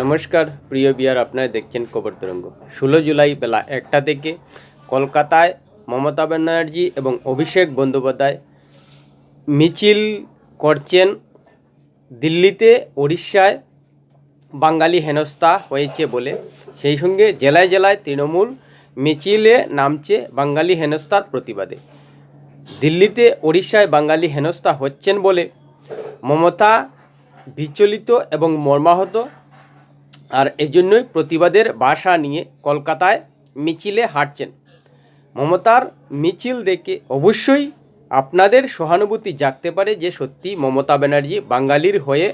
নমস্কার, প্রিয় বিয়ার আপনারা দেখছেন খবর তরঙ্গ। ষোলো জুলাই বেলা একটা থেকে কলকাতায় মমতা ব্যানার্জি এবং অভিষেক বন্দ্যোপাধ্যায় মিছিল করছেন দিল্লিতে উড়িষ্যায় বাঙালি হেনস্থা হয়েছে বলে। সেই সঙ্গে জেলায় জেলায় তৃণমূল মিছিলে নামছে বাঙালি হেনস্থার প্রতিবাদে। দিল্লিতে, ওড়িশায় বাঙালি হেনস্থা হচ্ছেন বলে মমতা বিচলিত এবং মর্মাহত আর এজন্যই প্রতিবাদের বাসা নিয়ে কলকাতায় মিছিলে হাঁটছেন। মমতার মিছিল দেখে অবশ্যই আপনাদের সহানুভূতি জাগতে পারে যে সত্যি মমতা ব্যানার্জি বাঙালির হয়ে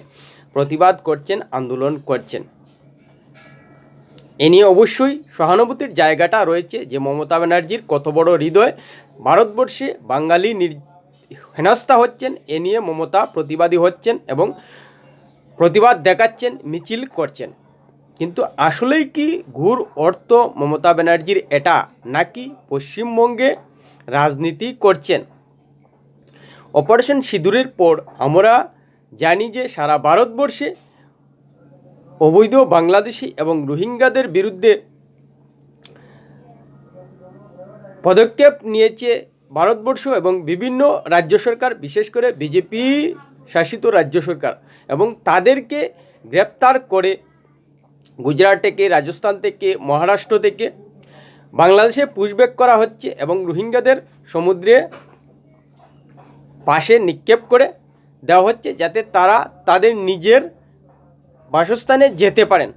প্রতিবাদ করছেন, আন্দোলন করছেন। এ নিয়ে অবশ্যই সহানুভূতির জায়গাটা রয়েছে যে মমতা ব্যানার্জির কত বড় হৃদয়। ভারতবর্ষে বাঙালি নির হেনস্থা হচ্ছেন, এ নিয়ে মমতা প্রতিবাদী হচ্ছেন এবং প্রতিবাদ দেখাচ্ছেন, মিছিল করছেন। কিন্তু আসলেই কি ঘুর অর্থ মমতা ব্যানার্জির এটা নাকি পশ্চিমবঙ্গে রাজনীতি করছেন? অপারেশন সিঁদুরের পর আমরা জানি যে সারা ভারতবর্ষে অবৈধ বাংলাদেশি এবং রোহিঙ্গাদের বিরুদ্ধে পদক্ষেপ নিয়েছে ভারতবর্ষ এবং বিভিন্ন রাজ্য সরকার, বিশেষ করে বিজেপি শাসিত রাজ্য সরকার এবং তাদেরকে গ্রেপ্তার করে গুজরাট থেকে, রাজস্থান থেকে, মহারাষ্ট্র থেকে। বাংলাদেশে পুশব্যাক করা হচ্ছে এবং রোহিঙ্গাদের সমুদ্রে পাশে নিক্ষেপ করে দেওয়া হচ্ছে যাতে তারা তাদের নিজের বাসস্থানে যেতে পারেন।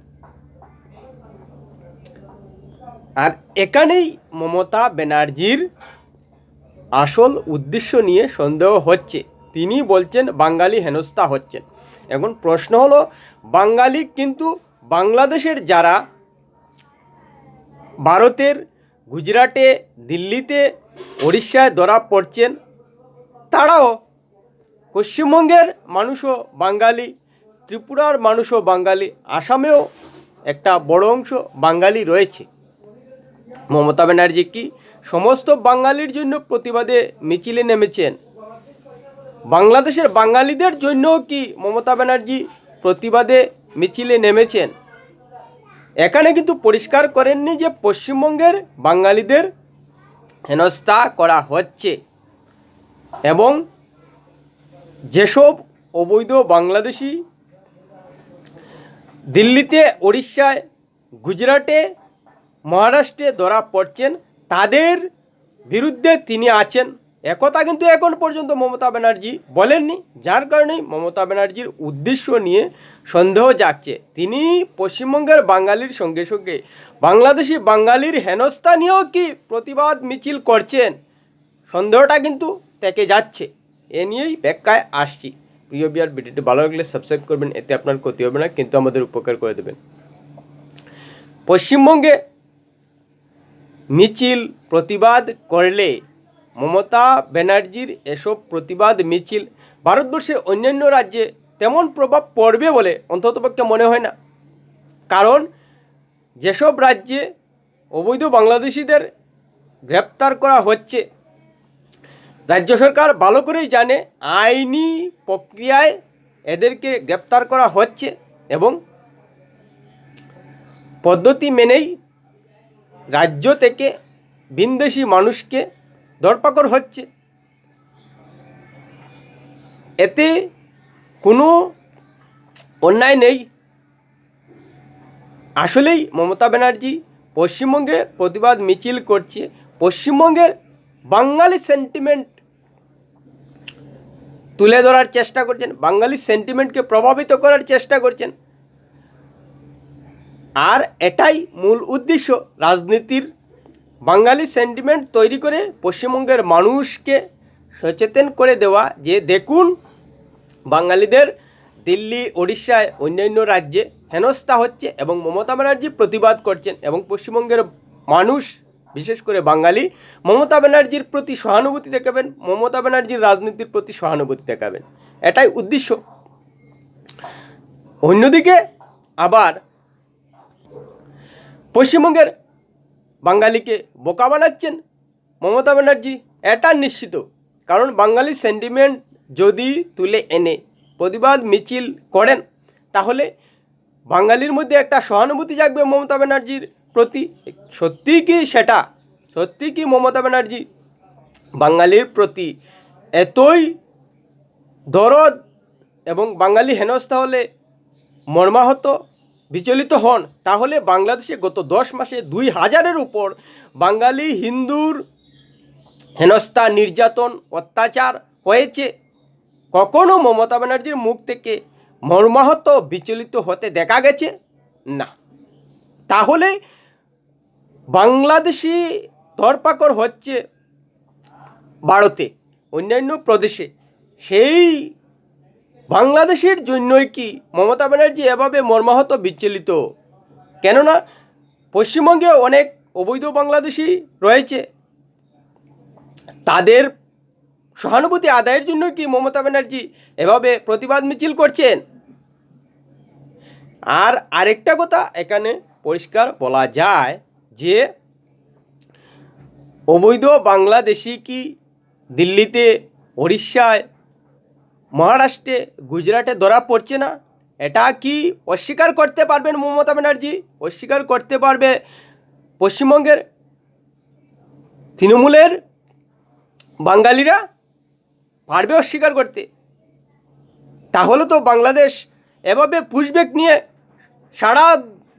আর এখানেই মমতা ব্যানার্জির আসল উদ্দেশ্য নিয়ে সন্দেহ হচ্ছে। তিনি বলছেন, বাঙালি হেনস্থা হচ্ছেন এখন প্রশ্ন হলো, বাঙালি কিন্তু বাংলাদেশের যারা ভারতের, গুজরাটে, দিল্লিতে উড়িষ্যায় ধরা পড়ছেন, তারাও পশ্চিমবঙ্গের মানুষও বাঙালি, ত্রিপুরার মানুষও বাঙালি, আসামেও একটা বড় অংশ বাঙালি রয়েছে। মমতা ব্যানার্জি কি সমস্ত বাঙালির জন্য প্রতিবাদে মিছিলে নেমেছেন? বাংলাদেশের বাঙালিদের জন্যও কি মমতা ব্যানার্জি প্রতিবাদে মিছিলে নেমেছেন। এখানে কিন্তু পরিষ্কার করেননি যে পশ্চিমবঙ্গের বাঙালিদের হেনস্থা করা হচ্ছে এবং যেসব অবৈধ বাংলাদেশি দিল্লিতে উড়িষ্যায় গুজরাটে, মহারাষ্ট্রে ধরা পড়ছেন, তাদের বিরুদ্ধে তিনি আছেন। একথা কিন্তু এখন পর্যন্ত মমতা ব্যানার্জি বলেননি। যার কারণেই মমতা ব্যানার্জির উদ্দেশ্য নিয়ে সন্দেহ জাগছে। তিনি পশ্চিমবঙ্গের বাঙালির সঙ্গে সঙ্গে বাংলাদেশি বাঙালির হেনস্থা নিয়েও কি প্রতিবাদ মিছিল করছেন? সন্দেহটা কিন্তু থেকে যাচ্ছে। এ নিয়েই ব্যাখ্যায় আসছি। প্রিয় বিয়ার ভিডিওটি ভালো লাগলে সাবস্ক্রাইব করবেন, এতে আপনার ক্ষতি হবে না, কিন্তু আমাদের উপকার করে দেবেন। পশ্চিমবঙ্গে মিছিল, প্রতিবাদ করলে মমতা ব্যানার্জির এসব প্রতিবাদ মিছিল ভারতবর্ষের অন্যান্য রাজ্যে তেমন প্রভাব পড়বে বলে অন্ততপক্ষে মনে হয় না। কারণ যেসব রাজ্যে অবৈধ বাংলাদেশিদের গ্রেপ্তার করা হচ্ছে, রাজ্য সরকার ভালো করেই জানে আইনি প্রক্রিয়ায় এদেরকে গ্রেপ্তার করা হচ্ছে এবং পদ্ধতি মেনেই রাজ্য থেকে ভিনদেশি মানুষকে ধরপাকড় হচ্ছে। এতে কোনো অন্যায় নেই। আসলেই মমতা ব্যানার্জি পশ্চিমবঙ্গে প্রতিবাদ মিছিল করছে। পশ্চিমবঙ্গের বাঙালি সেন্টিমেন্ট তুলে ধরার চেষ্টা করছেন। বাঙালি সেন্টিমেন্টকে প্রভাবিত করার চেষ্টা করছেন। আর এটাই মূল উদ্দেশ্য রাজনীতির বাঙালি সেন্টিমেন্ট তৈরি করে পশ্চিমবঙ্গের মানুষকে সচেতন করে দেওয়া যে দেখুন, বাঙালিদের দিল্লি, ওড়িশায় অন্যান্য রাজ্যে হেনস্থা হচ্ছে এবং মমতা ব্যানার্জি প্রতিবাদ করছেন এবং পশ্চিমবঙ্গের মানুষ, বিশেষ করে বাঙালি, মমতা ব্যানার্জির প্রতি সহানুভূতি দেখাবেন, মমতা ব্যানার্জির রাজনীতির প্রতি সহানুভূতি দেখাবেন। এটাই উদ্দেশ্য। অন্যদিকে আবার পশ্চিমবঙ্গের বাঙালিকে বোকা বানাচ্ছেন? মমতা ব্যানার্জি, এটা নিশ্চিত। কারণ বাঙালি সেন্টিমেন্ট যদি তুলে এনে প্রতিবাদ, মিছিল করেন, তাহলে বাঙালির মধ্যে একটা সহানুভূতি জাগবে মমতা ব্যানার্জির প্রতি। সত্যি কি সেটা? সত্যি কি মমতা ব্যানার্জি বাঙালির প্রতি এতই দরদ এবং বাঙালি হেনস্থা হলে মর্মাহত? বিচলিত হন, তাহলে বাংলাদেশে গত দশ মাসে দুই হাজারের উপর বাঙালি হিন্দুর হেনস্থা, নির্যাতন, অত্যাচার হয়েছে। কখনো মমতা ব্যানার্জির মুখ থেকে মর্মাহত, বিচলিত হতে দেখা গেছে? না। তাহলে বাংলাদেশি ধরপাকড় হচ্ছে ভারতে, অন্যান্য প্রদেশে। সেই বাংলাদেশের জন্যই কি মমতা ব্যানার্জি এভাবে মর্মাহত বিচলিত? কেননা, পশ্চিমবঙ্গে অনেক অবৈধ বাংলাদেশি রয়েছে। তাদের সহানুভূতি আদায়ের জন্য কি মমতা ব্যানার্জি এভাবে প্রতিবাদ মিছিল করছেন? আর আরেকটা কথা এখানে পরিষ্কার বলা যায় যে, অবৈধ বাংলাদেশি কি দিল্লিতে উড়িষ্যায় মহারাষ্ট্রে গুজরাটে ধরা পড়ছে না? এটা কি অস্বীকার করতে পারবেন মমতা ব্যানার্জি? অস্বীকার করতে পারবে পশ্চিমবঙ্গের তৃণমূলের বাঙালিরা? পারবে অস্বীকার করতে? তাহলে তো বাংলাদেশ এভাবে পুশব্যাক নিয়ে সাড়া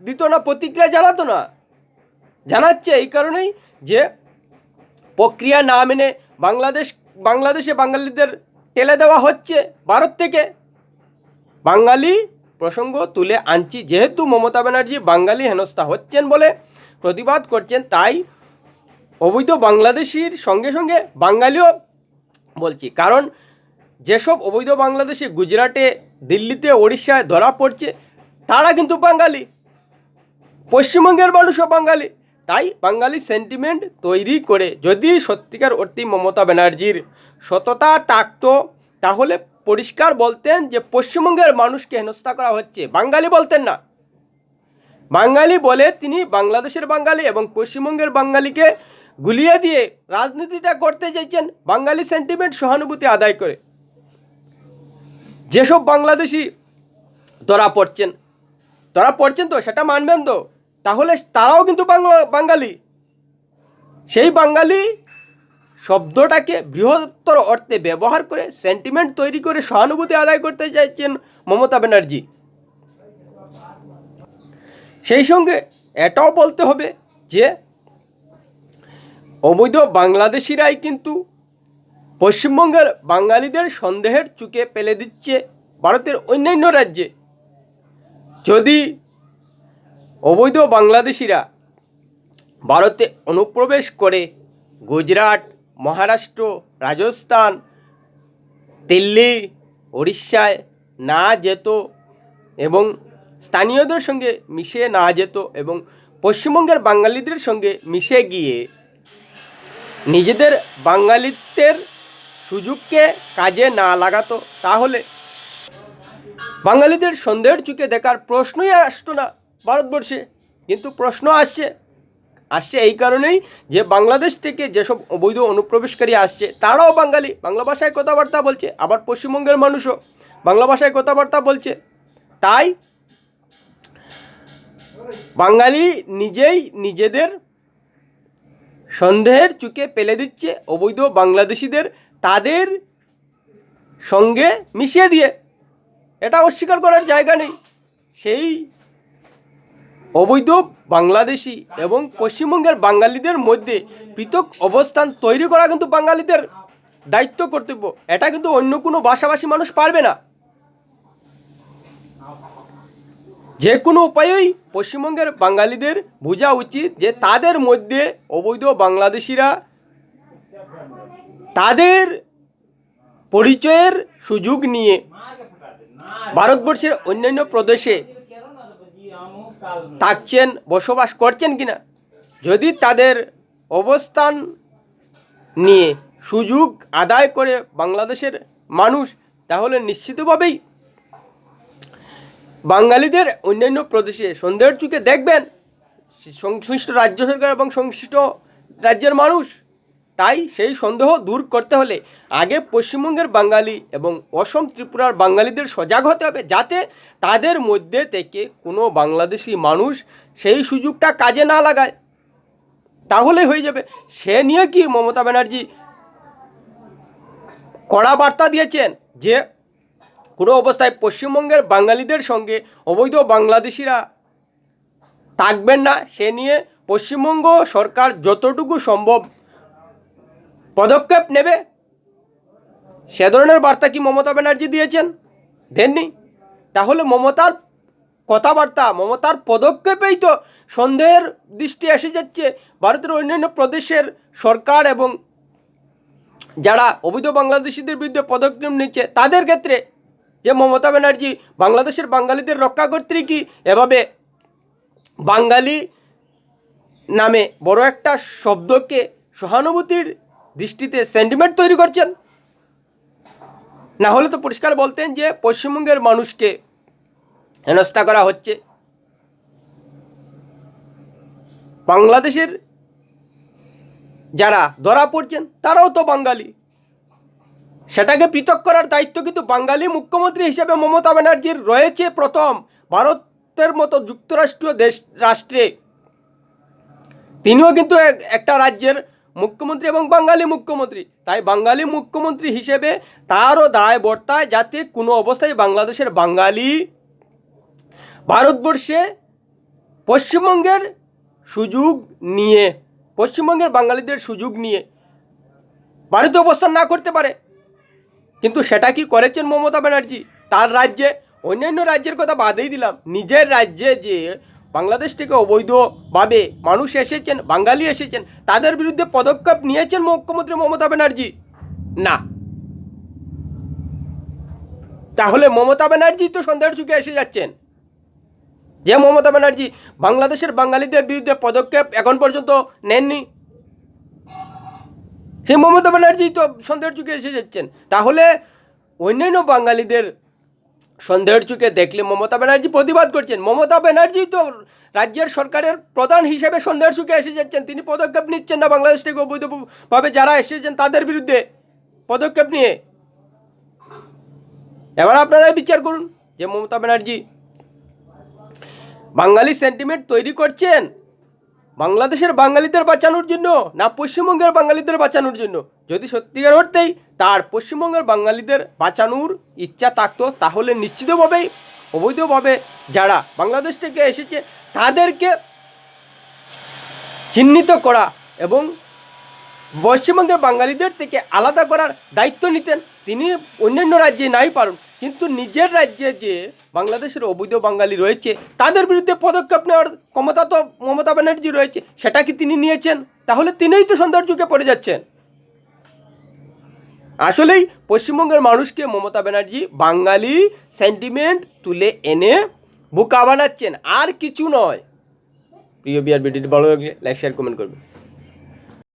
দিত না, প্রতিক্রিয়া জানাতো না। জানাচ্ছে এই কারণেই যে প্রক্রিয়া না মেনে বাংলাদেশ, বাংলাদেশে বাঙালিদের টেলে দেওয়া হচ্ছে ভারত থেকে। বাঙালি প্রসঙ্গ তুলে আনছি, যেহেতু মমতা ব্যানার্জি বাঙালি হেনস্থা হচ্ছেন বলে প্রতিবাদ করছেন, তাই অবৈধ বাংলাদেশির সঙ্গে সঙ্গে বাঙালিও বলছি। কারণ যেসব অবৈধ বাংলাদেশি গুজরাটে, দিল্লিতে, ওড়িশায় ধরা পড়ছে, তারা কিন্তু বাঙালি। পশ্চিমবঙ্গের মানুষও বাঙালি। তাই বাঙালি সেন্টিমেন্ট তৈরি করে যদি সত্যিকার অর্থে মমতা ব্যানার্জির সততা থাকতো, তাহলে পরিষ্কার বলতেন যে পশ্চিমবঙ্গের মানুষকে হেনস্থা করা হচ্ছে। বাঙালি বলতেন না। বাঙালি বলে তিনি বাংলাদেশের বাঙালি এবং পশ্চিমবঙ্গের বাঙালিকে গুলিয়ে দিয়ে রাজনীতিটা করতে চাইছেন বাঙালি সেন্টিমেন্ট সহানুভূতি আদায় করে। যেসব বাংলাদেশি ধরা পড়ছেন ধরা পড়ছেন তো, সেটা মানবেন তো? তাহলে তারাও কিন্তু বাংলা, বাঙালি। সেই বাঙালি শব্দটাকে বৃহত্তর অর্থে ব্যবহার করে সেন্টিমেন্ট তৈরি করে সহানুভূতি আদায় করতে চাইছেন মমতা ব্যানার্জি। সেই সঙ্গে এটাও বলতে হবে যে, অবৈধ বাংলাদেশিরাই কিন্তু পশ্চিমবঙ্গের বাঙালিদের সন্দেহের চুকে ফেলে দিচ্ছে ভারতের অন্যান্য রাজ্যে। যদি অবৈধ বাংলাদেশিরা ভারতে অনুপ্রবেশ করে গুজরাট, মহারাষ্ট্র, রাজস্থান, দিল্লি উড়িষ্যায় না যেত এবং স্থানীয়দের সঙ্গে মিশে না যেত এবং পশ্চিমবঙ্গের বাঙালিদের সঙ্গে মিশে গিয়ে নিজেদের বাঙালিত্বের সুযোগকে কাজে না লাগাতো। তাহলে বাঙালিদের সন্দেহের চুকে দেখার প্রশ্নই আসতো না। ভারতবর্ষে। কিন্তু প্রশ্ন আসছে আসছে এই কারণেই যে বাংলাদেশ থেকে যেসব অবৈধ অনুপ্রবেশকারী আসছে, তারাও বাঙালি। বাংলা ভাষায় কথাবার্তা বলছে, আবার পশ্চিমবঙ্গের মানুষও বাংলা ভাষায় কথাবার্তা বলছে। তাই বাঙালি নিজেই নিজেদের সন্দেহের চুকে পেলে দিচ্ছে অবৈধ বাংলাদেশিদের তাদের সঙ্গে মিশিয়ে দিয়ে। এটা অস্বীকার করার জায়গা নেই। সেই অবৈধ বাংলাদেশি এবং পশ্চিমবঙ্গের বাঙালিদের মধ্যে পৃথক অবস্থান তৈরি করা কিন্তু বাঙালিদের দায়িত্ব কর্তব্য। এটা কিন্তু অন্য কোনো ভাষাভাষী মানুষ পারবে না। যে কোনো উপায়েই পশ্চিমবঙ্গের বাঙালিদের বোঝা উচিত যে তাদের মধ্যে অবৈধ বাংলাদেশিরা তাদের পরিচয়ের সুযোগ নিয়ে ভারতবর্ষের অন্যান্য প্রদেশে থাকছেন, বসবাস করছেন কিনা? যদি তাদের অবস্থান নিয়ে সুযোগ আদায় করে বাংলাদেশের মানুষ, তাহলে নিশ্চিতভাবেই বাঙালিদের অন্যান্য প্রদেশে সন্দেহের চুকে দেখবেন। সংশ্লিষ্ট রাজ্য সরকার এবং সংশ্লিষ্ট রাজ্যের মানুষ তাই সেই সন্দেহ দূর করতে হলে আগে পশ্চিমবঙ্গের বাঙালি এবং অসম ত্রিপুরার বাঙালিদের সজাগ হতে হবে যাতে তাদের মধ্যে থেকে কোনো বাংলাদেশি মানুষ সেই সুযোগটা কাজে না লাগায়। তাহলে হয়ে যাবে। সে নিয়ে কি মমতা ব্যানার্জি কড়া বার্তা দিয়েছেন যে কোনো অবস্থায় পশ্চিমবঙ্গের বাঙালিদের সঙ্গে অবৈধ বাংলাদেশিরা থাকবেন না। সে নিয়ে পশ্চিমবঙ্গ সরকার যতটুকু সম্ভব পদক্ষেপ নেবে? সে ধরনের বার্তা কি মমতা ব্যানার্জি দিয়েছেন? দেননি। তাহলে মমতার কথাবার্তা, মমতার পদক্ষেপেই তো সন্দেহের দৃষ্টি এসে যাচ্ছে। ভারতের অন্যান্য প্রদেশের সরকার এবং যারা অবৈধ বাংলাদেশিদের বিরুদ্ধে পদক্ষেপ নিচ্ছে, তাদের ক্ষেত্রে যে মমতা ব্যানার্জি বাংলাদেশের বাঙালিদের রক্ষা করতে কি এভাবে বাঙালি নামে বড় একটা শব্দকে সহানুভূতির দৃষ্টিতে সেন্টিমেন্ট তৈরি করছেন। না হলে তো পরিষ্কার বলতেন যে পশ্চিমবঙ্গের মানুষকে হেনস্থা করা হচ্ছে। বাংলাদেশের যারা ধরা পড়ছেন, তারাও তো বাঙালি। সেটাকে পৃথক করার দায়িত্ব কিন্তু বাঙালি মুখ্যমন্ত্রী হিসেবে মমতা ব্যানার্জির রয়েছে প্রথম ভারতের মতো যুক্তরাষ্ট্রীয় দেশ, রাষ্ট্রে। তিনিও কিন্তু এক- একটা রাজ্যের মুখ্যমন্ত্রী এবং বাঙালি মুখ্যমন্ত্রী। তাই বাঙালি মুখ্যমন্ত্রী হিসেবে তারও দায় বর্তায় যাতে কোনো অবস্থায় বাংলাদেশের বাঙালি ভারতবর্ষে পশ্চিমবঙ্গের সুযোগ নিয়ে, পশ্চিমবঙ্গের বাঙালিদের সুযোগ নিয়ে ভারতে অবস্থান না করতে পারে। কিন্তু সেটা কি করেছেন মমতা ব্যানার্জি? তার রাজ্যে অন্যান্য রাজ্যের কথা বাদেই দিলাম। নিজের রাজ্যে যে বাংলাদেশ থেকে অবৈধভাবে মানুষ এসেছেন, বাঙালি এসেছেন, তাদের বিরুদ্ধে পদক্ষেপ নিয়েছেন মুখ্যমন্ত্রী মমতা ব্যানার্জি? না। তাহলে মমতা ব্যানার্জি তো সন্দেহের যুগে এসে যাচ্ছেন। যে মমতা ব্যানার্জি বাংলাদেশের বাঙালিদের বিরুদ্ধে পদক্ষেপ এখন পর্যন্ত নেননি। সেই মমতা ব্যানার্জি তো সন্দেহের যুগে এসে যাচ্ছেন। তাহলে অন্যান্য বাঙালিদের সন্দেহের চোখে দেখলে মমতা ব্যানার্জি প্রতিবাদ করছেন। মমতা ব্যানার্জি তো রাজ্যের সরকারের প্রধান হিসেবে সন্দেহের চোখে এসে যাচ্ছেন। তিনি পদক্ষেপ নিচ্ছেন না বাংলাদেশ থেকে অবৈধভাবে যারা এসেছেন তাদের বিরুদ্ধে পদক্ষেপ নিয়ে। এবার আপনারাই বিচার করুন যে মমতা ব্যানার্জি বাঙালি সেন্টিমেন্ট তৈরি করছেন বাংলাদেশের বাঙালিদের বাঁচানোর জন্য না পশ্চিমবঙ্গের বাঙালিদের বাঁচানোর জন্য? যদি সত্যিকার অর্থেই তার পশ্চিমবঙ্গের বাঙালিদের বাঁচানোর ইচ্ছা থাকতো, তাহলে নিশ্চিতভাবেই, অবৈধভাবে যারা বাংলাদেশ থেকে এসেছে, তাদেরকে চিহ্নিত করা এবং পশ্চিমবঙ্গের বাঙালিদের থেকে আলাদা করার দায়িত্ব নিতেন তিনি অন্যান্য রাজ্যে নাই পারুন। কিন্তু নিজের রাজ্যে যে বাংলাদেশের অবৈধ বাঙালি রয়েছে, তাদের বিরুদ্ধে পদক্ষেপ নেওয়ার ক্ষমতা তো মমতা ব্যানার্জি রয়েছে, সেটা কি তিনি নিয়েছেন? তাহলে তিনিই তো সন্ধ্যার যুগে পড়ে যাচ্ছেন। আসলেই পশ্চিমবঙ্গের মানুষকে মমতা ব্যানার্জি বাঙালি সেন্টিমেন্ট তুলে এনে বোকা বানাচ্ছেন, আর কিছু নয়। প্রিয় বিআর ভিডিওটি ভালো লাগলে লাইক শেয়ার কমেন্ট করবেন।